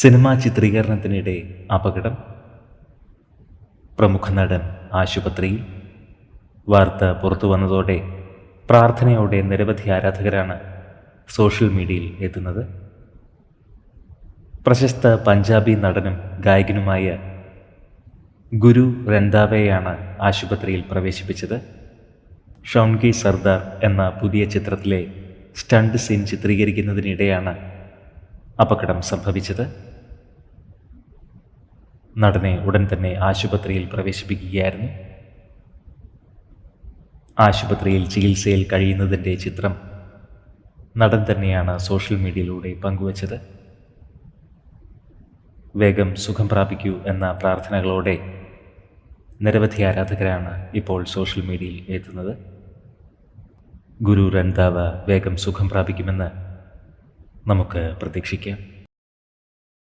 Cinema ചിത്രീകരണത്തിനിടെ അപകടം. പ്രമുഖ നടൻ ആശുപത്രിയിൽ. വാർത്ത പുറത്തു വന്നതോടെ പ്രാർത്ഥനയോടെ നിരവധി ആരാധകരാണ് സോഷ്യൽ മീഡിയയിൽ എത്തുന്നത്. പ്രശസ്ത പഞ്ചാബി നടനും ഗായകനുമായ ഗുരു രന്താവയെയാണ് ആശുപത്രിയിൽ പ്രവേശിപ്പിച്ചത്. ഷൗൺകി സർദാർ എന്ന പുതിയ ചിത്രത്തിലെ സ്റ്റണ്ട് സീൻ ചിത്രീകരിക്കുന്നതിനിടെയാണ് അപകടം സംഭവിച്ചത്. നടനെ ഉടൻ തന്നെ ആശുപത്രിയിൽ പ്രവേശിപ്പിക്കുകയായിരുന്നു. ആശുപത്രിയിൽ ചികിത്സയിൽ കഴിയുന്നതിന്റെ ചിത്രം നടൻ തന്നെയാണ് സോഷ്യൽ മീഡിയയിലൂടെ പങ്കുവച്ചത്. വേഗം സുഖം പ്രാപിക്കൂ എന്ന പ്രാർത്ഥനകളോടെ നിരവധി ആരാധകരാണ് ഇപ്പോൾ സോഷ്യൽ മീഡിയയിൽ എത്തുന്നത്. ഗുരു രന്താവ വേഗം സുഖം പ്രാപിക്കുമെന്ന് നമുക്ക് പ്രതീക്ഷിക്കാം.